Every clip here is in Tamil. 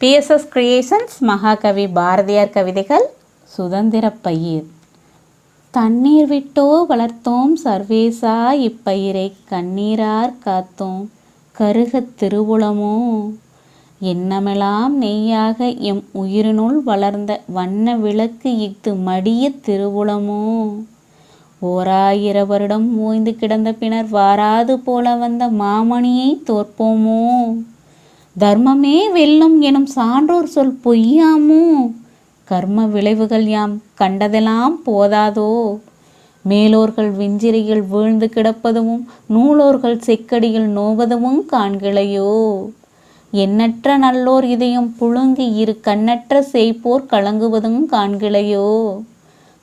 பிஎஸ்எஸ் கிரியேஷன்ஸ் மகாகவி பாரதியார் கவிதைகள் சுதந்திர பயிர் தண்ணீர் விட்டோ வளர்த்தோம் சர்வேசா இப்பயிரை கண்ணீரார் காத்தோம் கருகத் திருவுளமோ எண்ணமெல்லாம் நெய்யாக எம் உயிரினுள் வளர்ந்த வண்ண விளக்கு இஃது மடிய திருவுளமோ ஓராயிர வருடம் ஓய்ந்து கிடந்த பின்னர் வாராது போல வந்த மாமணியை தோற்போமோ தர்மமே வெல்லும் எனும் சான்றோர் சொல் பொய்யாமோ? கர்ம விளைவுகள் யாம் கண்டதெல்லாம் போதாதோ? மேலோர்கள் விஞ்சிரியில் வீழ்ந்து கிடப்பதும் நூலோர்கள் செக்கடியில் நோவதும் காண்கிளையோ எண்ணற்ற நல்லோர் இதயம் புழுங்கி இரு கண்ணற்ற செய்போர் கலங்குவதும் காண்கிளையோ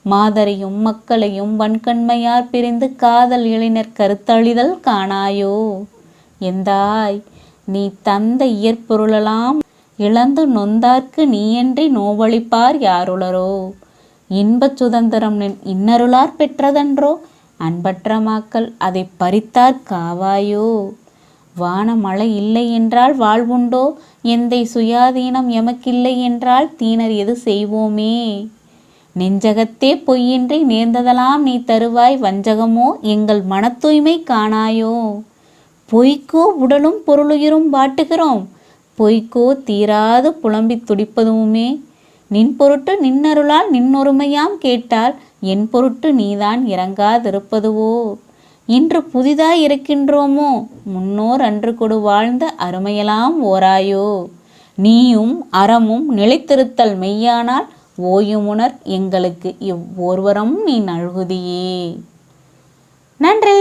மாதரையும் மக்களையும் வன்கண்மையார் பிரிந்து காதல் இளைஞர் கருத்தழிதல் காணாயோ? எந்தாய் நீ தந்த இயற்பொருளெல்லாம் இழந்து நொந்தார்க்கு நீயன்றி நோவழிப்பார் யாருளரோ? இன்பச் சுதந்திரம் நின் இன்னருளார் பெற்றதன்றோ? அன்பற்ற மாக்கள் அதை பறித்தார் காவாயோ? வான மழை இல்லை என்றால் வாழ்வுண்டோ? எந்தை சுயாதீனம் எமக்கில்லை என்றால் தீனர் எது செய்வோமே? நெஞ்சகத்தே பொய்யின்றி நேர்ந்ததெல்லாம் நீ தருவாய் வஞ்சகமோ? எங்கள் மன தூய்மை காணாயோ? பொய்க்கோ உடலும் பொருளுயிரும் வாட்டுகிறோம். பொய்க்கோ தீராது புலம்பி துடிப்பதுமே. நின் பொருட்டு நின்னருளால் நின்னொருமையாம் கேட்டால் என் பொருட்டு நீதான் இறங்காதிருப்பதுவோ? இன்று புதிதாய் இருக்கின்றோமோ? முன்னோர் அன்று கொடு வாழ்ந்த அருமையெல்லாம் ஓராயோ? நீயும் அறமும் நிலைத்திருத்தல் மெய்யானால் ஓயுமுனர் எங்களுக்கு இவ்வொருவரம் நீ நல்குதியே. நன்றி!